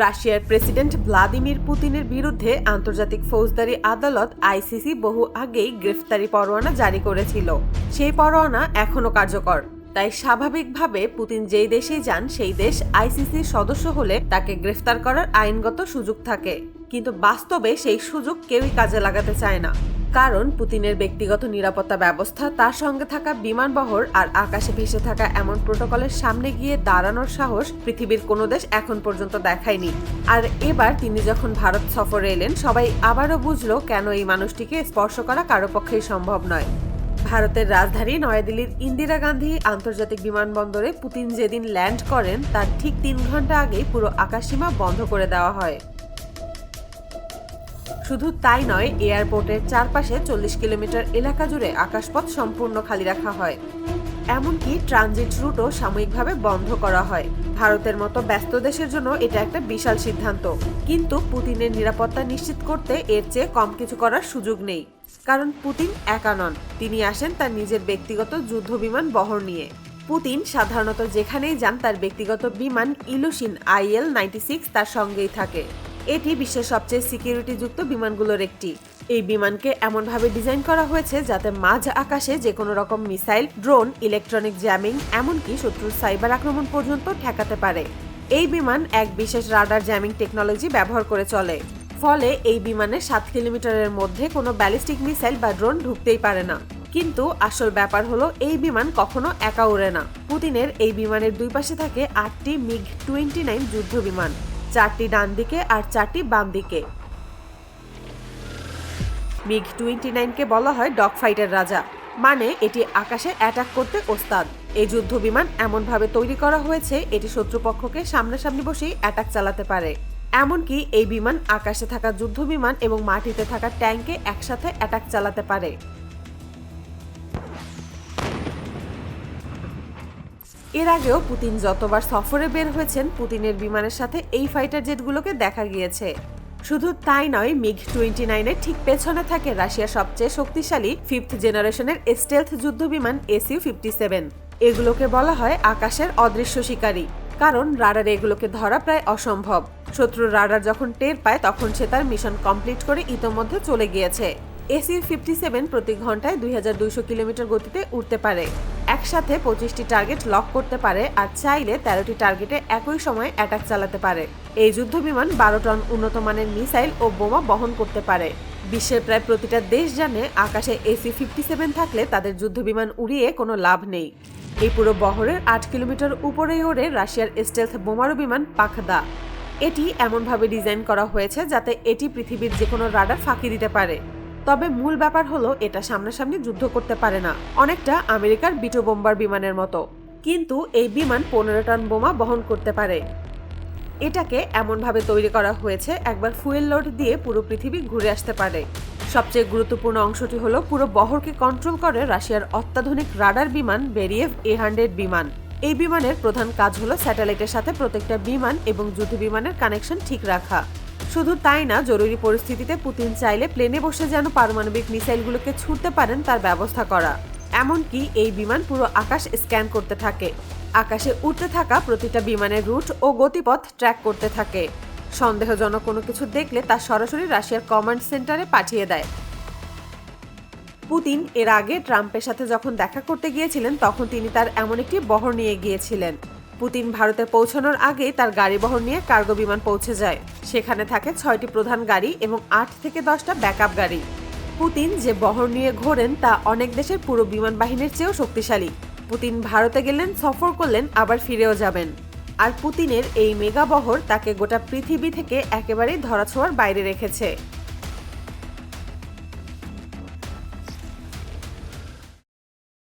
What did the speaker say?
রাশিয়ার president Vladimir পুতিনের বিরুদ্ধে আন্তর্জাতিক ফৌজদারি আদালত আইসিসি বহু আগেই গ্রেফতারি পরোয়ানা জারি করেছিল। সেই পরোয়ানা এখনও কার্যকর। তাই স্বাভাবিকভাবে পুতিন যেই দেশেই যান, সেই দেশ আইসিসির সদস্য হলে তাকে গ্রেফতার করার আইনগত সুযোগ থাকে। কিন্তু বাস্তবে সেই সুযোগ কেউই কাজে লাগাতে চায় না। কারণ পুতিনের ব্যক্তিগত নিরাপত্তা ব্যবস্থা, তার সঙ্গে থাকা বিমানবহর আর আকাশে ভেসে থাকা এমন প্রোটোকলের সামনে গিয়ে দাঁড়ানোর সাহস পৃথিবীর কোনো দেশ এখন পর্যন্ত দেখায়নি। আর এবার তিনি যখন ভারত সফরে এলেন, সবাই আবারও বুঝলো কেন এই মানুষটিকে স্পর্শ করা কারও পক্ষেই সম্ভব নয়। ভারতের রাজধানী নয়াদিল্লির ইন্দিরা গান্ধী আন্তর্জাতিক বিমানবন্দরে পুতিন যেদিন ল্যান্ড করেন, তার ঠিক তিন ঘণ্টা আগেই পুরো আকাশসীমা বন্ধ করে দেওয়া হয়। শুধু তাই নয়, এয়ারপোর্টের চারপাশে চল্লিশ কিলোমিটার এলাকা জুড়ে আকাশপথ সম্পূর্ণ খালি রাখা হয়। এমনকি ট্রানজিট রুটও সাময়িকভাবে বন্ধ করা হয়। ভারতের মতো ব্যস্ত দেশের জন্য এটা একটা বিশাল সিদ্ধান্ত। কিন্তু পুতিনের নিরাপত্তা নিশ্চিত করতে এর চেয়ে কম কিছু করার সুযোগ নেই। কারণ পুতিন একা নন, তিনি আসেন তার নিজের ব্যক্তিগত যুদ্ধ বিমান বহর নিয়ে। পুতিন সাধারণত যেখানেই যান, তার ব্যক্তিগত বিমান ইলুশিন আইএল নাইনটি সিক্স তার সঙ্গেই থাকে। এটি বিশ্বের সবচেয়ে সিকিউরিটিযুক্ত বিমানগুলোর একটি। এই বিমানকে এমনভাবে ডিজাইন করা হয়েছে যাতে মাঝ আকাশে যে কোনো রকম মিসাইল, ড্রোন ইলেকট্রনিক জ্যামিং এমনকি শত্রুর সাইবার আক্রমণ পর্যন্ত ঠেকাতে পারে। এই বিমান এক বিশেষ রাডার জ্যামিং টেকনোলজি ব্যবহার করে চলে। ফলে এই বিমানে সাত কিলোমিটারের মধ্যে কোনো ব্যালিস্টিক মিসাইল বা ড্রোন ঢুকতেই পারে না। কিন্তু আসল ব্যাপার হলো, এই বিমান কখনো একা উড়ে না। পুতিনের এই বিমানের দুই পাশে থাকে আটটি মিগ টোয়েন্টি নাইন যুদ্ধ বিমান চারটি ডান দিকে আর চারটি বাম দিকে। মিগ টোয়েন্টি নাইনকে বলা হয় ডগ ফাইটার রাজা। মানে এটি আকাশে অ্যাটাক করতে ওস্তাদ। এই যুদ্ধ বিমান এমনভাবে তৈরি করা হয়েছে, এটি শত্রুপক্ষকে সামনাসামনি বসেই অ্যাটাক চালাতে পারে। এমনকি এই বিমান আকাশে থাকা যুদ্ধ বিমান এবং মাটিতে থাকা ট্যাঙ্কে একসাথে অ্যাটাক চালাতে পারে। এর আগেও পুতিন যতবার সফরে বের হয়েছেন, পুতিনের বিমানের সাথে এই ফাইটার জেটগুলোকে দেখা গিয়েছে। শুধু তাই নয়, মিগ টোয়েন্টি নাইনের ঠিক পেছনে থাকে রাশিয়ার সবচেয়ে শক্তিশালী ফিফথ জেনারেশনের স্টেলথ যুদ্ধ বিমান এসইউ ফিফটি সেভেন এগুলোকে বলা হয় আকাশের অদৃশ্য শিকারী, কারণ রাডারে এগুলোকে ধরা প্রায় অসম্ভব। শত্রুর রাডার যখন টের পায়, তখন সে তার মিশন কমপ্লিট করে ইতোমধ্যে চলে গিয়েছে। এসিউ ফিফটি সেভেন প্রতি ঘন্টায় দুই হাজার দুইশো কিলোমিটার গতিতে উঠতে পারে। একসাথে পঁচিশটি টার্গেট লক করতে পারে আর চাইলে তেরোটি টার্গেটে একই সময় অ্যাটাক চালাতে পারে। এই যুদ্ধ বিমান বারো টন উন্নত মানের মিসাইল ও বোমা বহন করতে পারে। বিশ্বের প্রায় প্রতিটা দেশ জানে আকাশে এসি ফিফটি সেভেন থাকলে তাদের যুদ্ধ বিমান উড়িয়ে কোনো লাভ নেই। এই পুরো বহরের আট কিলোমিটার উপরেই ওড়ে রাশিয়ার স্টেলথ বোমারু বিমান পাখদা। এটি এমনভাবে ডিজাইন করা হয়েছে যাতে এটি পৃথিবীর যে কোনো রাডার ফাঁকি দিতে পারে। তবে মূল ব্যাপার হলো এটা সামনাসামনি যুদ্ধ করতে পারে না। অনেকটা আমেরিকার বিটো বোম্বার বিমানের মতো। কিন্তু এই বিমান পনেরো টন বোমা বহন করতে পারে। এটাকে এমনভাবে তৈরি করা হয়েছে, একবার ফুয়েল লোড দিয়ে পুরো পৃথিবী ঘুরে আসতে পারে। সবচেয়ে গুরুত্বপূর্ণ অংশটি হলো পুরো বহরকে কন্ট্রোল করে রাশিয়ার অত্যাধুনিক রাডার বিমান বেরিয়েভ এ হান্ড্রেড বিমান। এই বিমানের প্রধান কাজ হলো স্যাটেলাইটের সাথে প্রত্যেকটা বিমান এবং যুদ্ধ বিমানের কানেকশন ঠিক রাখা। শুধু তাই না, জরুরি পরিস্থিতিতে পুতিন চাইলে প্লেনে বসে যেন পারমাণবিক মিসাইলগুলোকে ছুটতে পারেন তার ব্যবস্থা করা। এমনকি এই বিমান পুরো আকাশ স্ক্যান করতে থাকে। আকাশে উঠতে থাকা প্রতিটা বিমানের রুট ও গতিপথ ট্র্যাক করতে থাকে। সন্দেহজনক কোনো কিছু দেখলে তা সরাসরি রাশিয়ার কমান্ড সেন্টারে পাঠিয়ে দেয়। পুতিন এর আগে ট্রাম্পের সাথে যখন দেখা করতে গিয়েছিলেন, তখন তিনি তার এমন একটি বহর নিয়ে গিয়েছিলেন। পুতিন ভারতে পৌঁছানোর আগেই তার গাড়ি বহর নিয়ে কার্গো বিমান পৌঁছে যায়। সেখানে থাকে ছয়টি প্রধান গাড়ি এবং আট থেকে দশটা ব্যাকআপ গাড়ি। পুতিন যে বহর নিয়ে ঘোরেন তা অনেক দেশের পুরো বিমান বাহিনীর চেয়েও শক্তিশালী। পুতিন ভারতে গেলেন, সফর করলেন, আবার ফিরেও যাবেন। আর পুতিনের এই মেগা বহর তাকে গোটা পৃথিবী থেকে একেবারেই ধরাছোঁয়ার বাইরে রেখেছে।